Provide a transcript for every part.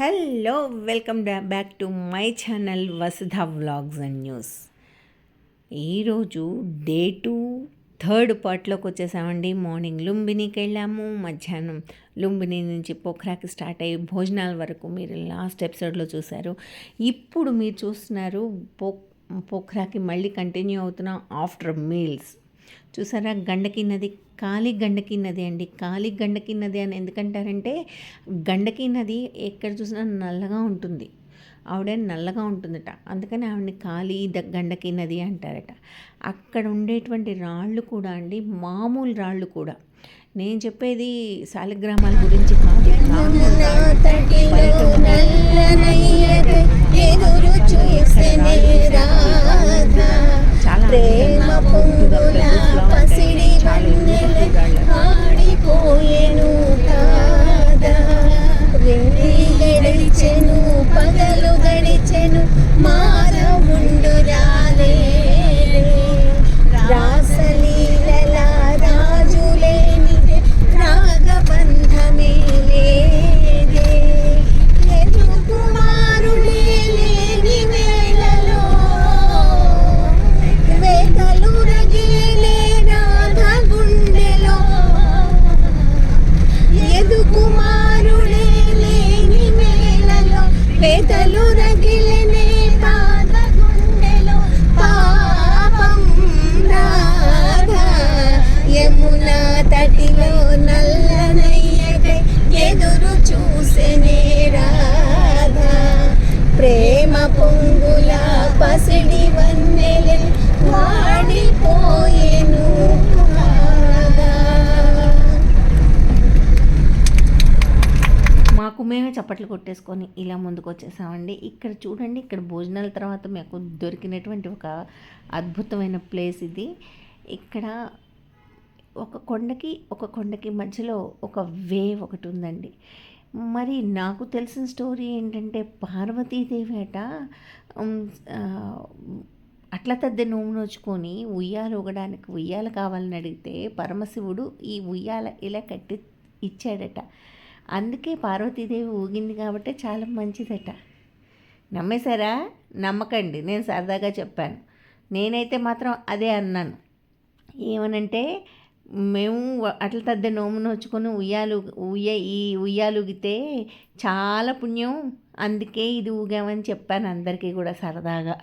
Hello welcome back to my channel Vasudha vlogs and news. ఈరోజు day two third పార్ట్లోకి వచ్చేసామండి. Morning లుంబినీకి వెళ్ళాము. మధ్యాహ్నం లుంబిని నుంచి పోఖ్రాకి స్టార్ట్ అయ్యి భోజనాల వరకు మీరు లాస్ట్ ఎపిసోడ్లో చూశారు. ఇప్పుడు మీరు చూస్తున్నారు పో పోఖ్రాకి మళ్ళీ కంటిన్యూ అవుతున్నాం ఆఫ్టర్ మీల్స్. చూసారా? గండకి నది కాళీ గండకి నది అండి కాళీ గండకి నది అని ఎందుకంటారంటే గండకి నది ఎక్కడ చూసినా నల్లగా ఉంటుంది ఆవిడ నల్లగా ఉంటుందట అందుకని ఆవిడని కాళీ ద గండకి నది అంటారట అక్కడ ఉండేటువంటి రాళ్ళు కూడా అండి మామూలు రాళ్ళు కూడా నేను చెప్పేది శాలిగ్రామాల గురించి కాదు చాలా Oh yeah. మేమే చప్పట్లు కొట్టేసుకొని ఇలా ముందుకు వచ్చేసామండి ఇక్కడ చూడండి ఇక్కడ భోజనాల తర్వాత మాకు దొరికినటువంటి ఒక అద్భుతమైన ప్లేస్ ఇది. ఇక్కడ ఒక కొండకి ఒక కొండకి మధ్యలో ఒక వేవ్ ఒకటి ఉందండి. మరి నాకు తెలిసిన స్టోరీ ఏంటంటే పార్వతీదేవి అట అట్ల తద్దె నోము నోచుకొని ఉయ్యాలు ఊగడానికి ఉయ్యాల కావాలని అడిగితే పరమశివుడు ఈ ఉయ్యాల ఇలా కట్టి ఇచ్చాడట. అందుకే పార్వతీదేవి ఊగింది కాబట్టి చాలా మంచిదట. నమ్మేశారా? నమ్మకండి నేను సరదాగా చెప్పాను. నేనైతే మాత్రం అదే అన్నాను. ఏమనంటే మేము అట్ల తద్ద నోము నోచుకొని ఉయ్యాలు ఉయ్య ఈ ఉయ్యాలు ఊగితే చాలా పుణ్యం. అందుకే ఇది ఊగామని చెప్పాను అందరికీ కూడా సరదాగా.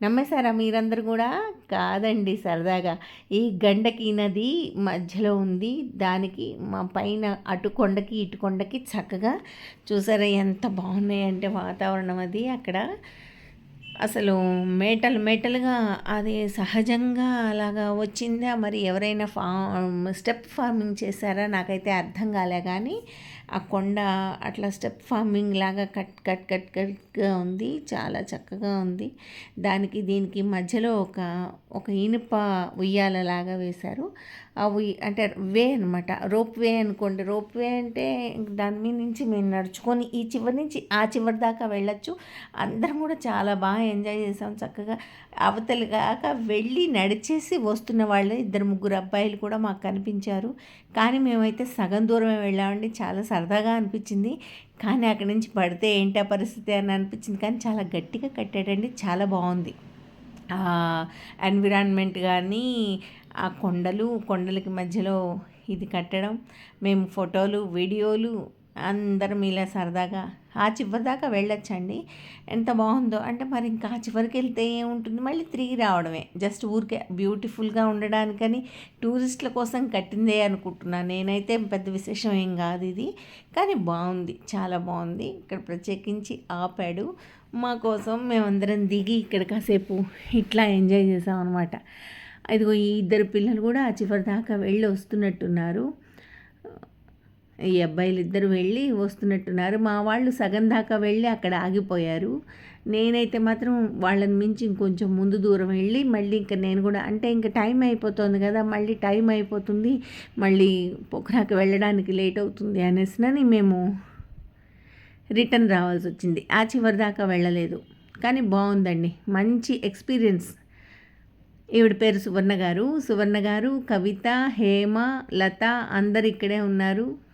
నమ్మేశారా మీరందరూ కూడా. కాదండి సరదాగా. ఈ గండకి నది మధ్యలో ఉంది. దానికి మా పైన అటు కొండకి ఇటు కొండకి చక్కగా చూసారా ఎంత బాగున్నాయంటే వాతావరణం అది అక్కడ. అసలు మేటలు మేటలుగా అది సహజంగా అలాగా వచ్చిందా? మరి ఎవరైనా ఫా స్టెప్ ఫార్మింగ్ చేశారా? నాకైతే అర్థం కాలే కానీ ఆ కొండ అట్లా స్టెప్ ఫార్మింగ్ లాగా కట్ కట్ కట్ కట్గా ఉంది. చాలా చక్కగా ఉంది. దానికి దీనికి మధ్యలో ఒక ఒక ఇనుప ఉయ్యాలలాగా వేశారు. ఆ ఉయ్య అంటే వే అనమాట రోప్ వే అనుకోండి. రోప్ వే అంటే దాని మీద నుంచి మేము నడుచుకొని ఈ చివరి నుంచి ఆ చివరి దాకా వెళ్ళొచ్చు. అందరం కూడా చాలా బాగా ఎంజాయ్ చేసాం చక్కగా. అవతలి కాక వెళ్ళి నడిచేసి వస్తున్న వాళ్ళు ఇద్దరు ముగ్గురు అబ్బాయిలు కూడా మాకు కనిపించారు. కానీ మేమైతే సగం దూరమే వెళ్ళామండి. చాలా సరదాగా అనిపించింది. కానీ అక్కడి నుంచి పడితే ఏంటా పరిస్థితి అని అనిపించింది. కానీ చాలా గట్టిగా కట్టాడండి. చాలా బాగుంది. ఎన్విరాన్మెంట్ కానీ ఆ కొండలు కొండలకి మధ్యలో ఇది కట్టడం మేము ఫోటోలు వీడియోలు అందరం ఇలా సరదాగా ఆ చివరి దాకా వెళ్ళొచ్చండి. ఎంత బాగుందో. అంటే మరి ఇంకా ఆ చివరికి వెళ్తే ఏముంటుంది? మళ్ళీ తిరిగి రావడమే. జస్ట్ ఊరికే బ్యూటిఫుల్గా ఉండడానికని టూరిస్టుల కోసం కట్టిందే అనుకుంటున్నాను నేనైతే పెద్ద విశేషం ఏం కాదు ఇది. కానీ బాగుంది. చాలా బాగుంది. ఇక్కడ ప్రత్యేకించి ఆపాడు. మా కోసం మేమందరం దిగి ఇక్కడ కాసేపు ఇట్లా ఎంజాయ్ చేసాం అనమాట ఇదిగో ఈ ఇద్దరు పిల్లలు కూడా ఆ చివరి దాకా వెళ్ళి వస్తున్నట్టున్నారు. ఈ అబ్బాయిలు ఇద్దరు వెళ్ళి వస్తున్నట్టున్నారు. మా వాళ్ళు సగం దాకా వెళ్ళి అక్కడ ఆగిపోయారు. నేనైతే మాత్రం వాళ్ళని మించి ఇంకొంచెం ముందు దూరం వెళ్ళి మళ్ళీ ఇంకా నేను కూడా అంటే ఇంకా టైం అయిపోతుంది కదా మళ్ళీ టైం అయిపోతుంది. మళ్ళీ పొఖరాకి వెళ్ళడానికి లేట్ అవుతుంది అనేసినని మేము రిటర్న్ రావాల్సి వచ్చింది. ఆ చివరి దాకా వెళ్ళలేదు. కానీ బాగుందండి. మంచి ఎక్స్పీరియన్స్. ఈవిడ పేరు సువర్ణ గారు. సువర్ణ గారు కవిత హేమ లత అందరు ఇక్కడే ఉన్నారు.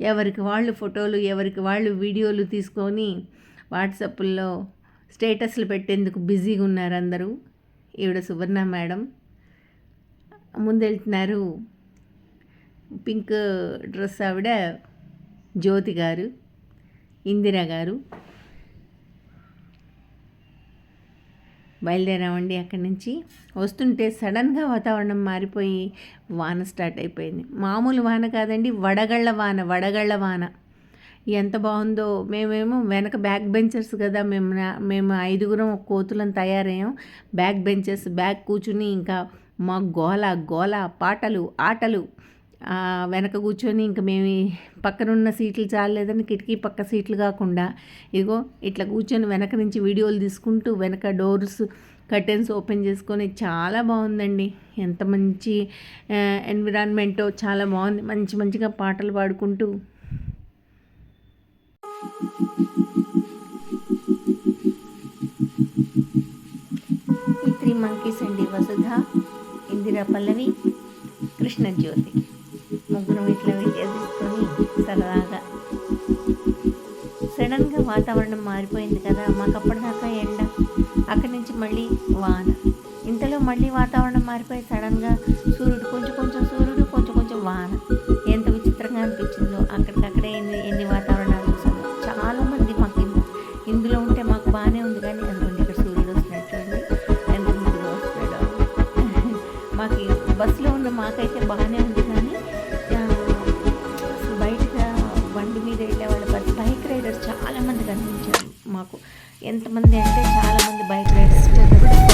ఎవరికి వాళ్ళు ఫోటోలు ఎవరికి వాళ్ళు వీడియోలు తీసుకొని వాట్సాప్లో స్టేటస్లు పెట్టేందుకు బిజీగా ఉన్నారు అందరూ. ఈవిడ సువర్ణ మేడం. ముందెళ్తున్నారు పింక్ డ్రెస్ ఆవిడ జ్యోతి గారు ఇందిరా గారు. బయలుదేరామండి. అక్కడి నుంచి వస్తుంటే సడన్గా వాతావరణం మారిపోయి వాన స్టార్ట్ అయిపోయింది. మామూలు వాన కాదండి వడగళ్ళ వాన వడగళ్ళ వాన. ఎంత బాగుందో మేమేమో వెనక బ్యాక్ బెంచర్స్ కదా మేము మేము ఐదుగురం కోతులను తయారయ్యాం. బ్యాక్ బెంచెస్ బ్యాక్ కూర్చుని ఇంకా మా గోల గోల పాటలు ఆటలు వెనక కూర్చొని ఇంక మేము పక్కన పక్కనున్న సీట్లు చాలేదని కిటికీ పక్క సీట్లు కాకుండా ఇగో ఇట్లా కూర్చొని వెనక నుంచి వీడియోలు తీసుకుంటూ వెనక డోర్స్ కర్టెన్స్ ఓపెన్ చేసుకొని చాలా బాగుందండి. ఎంత మంచి ఎన్విరాన్మెంటో చాలా బాగుంది. మంచి మంచిగా పాటలు పాడుకుంటూ. ఈ త్రీ మంకీస్ అండి వసుధ ఇందిరా పల్లవి కృష్ణజ్యోతి. ముగ్గురం ఇట్లా ఎదుర్కొని సరదాగా. సడన్గా వాతావరణం మారిపోయింది కదా మాకు అప్పటిదాకా ఎండ అక్కడి నుంచి మళ్ళీ వాన. ఇంతలో మళ్ళీ వాతావరణం మారిపోయి సడన్గా సూర్యుడు కొంచెం కొంచెం సూర్యుడు కొంచెం కొంచెం వాన. ఎంత విచిత్రంగా అనిపించిందో అక్కడికక్కడే ఎన్ని ఎన్ని వాతావరణాలు చూసాము చాలామంది మాకు ఇందు- ఇందులో ఉంటే మాకు బాగానే ఉంది కానీ అనుకోండి ఇక్కడ సూర్యుడు వస్తున్నాడు చూడండి. ఎంత ముందుగా వస్తున్నాడు. మాకు బస్సులో ఉన్న మాకైతే బాగానే ఉంది చాలామంది కనిపించారు మాకు. ఎంతమంది అంటే చాలామంది బైక్ రైడర్స్. చేత కూడా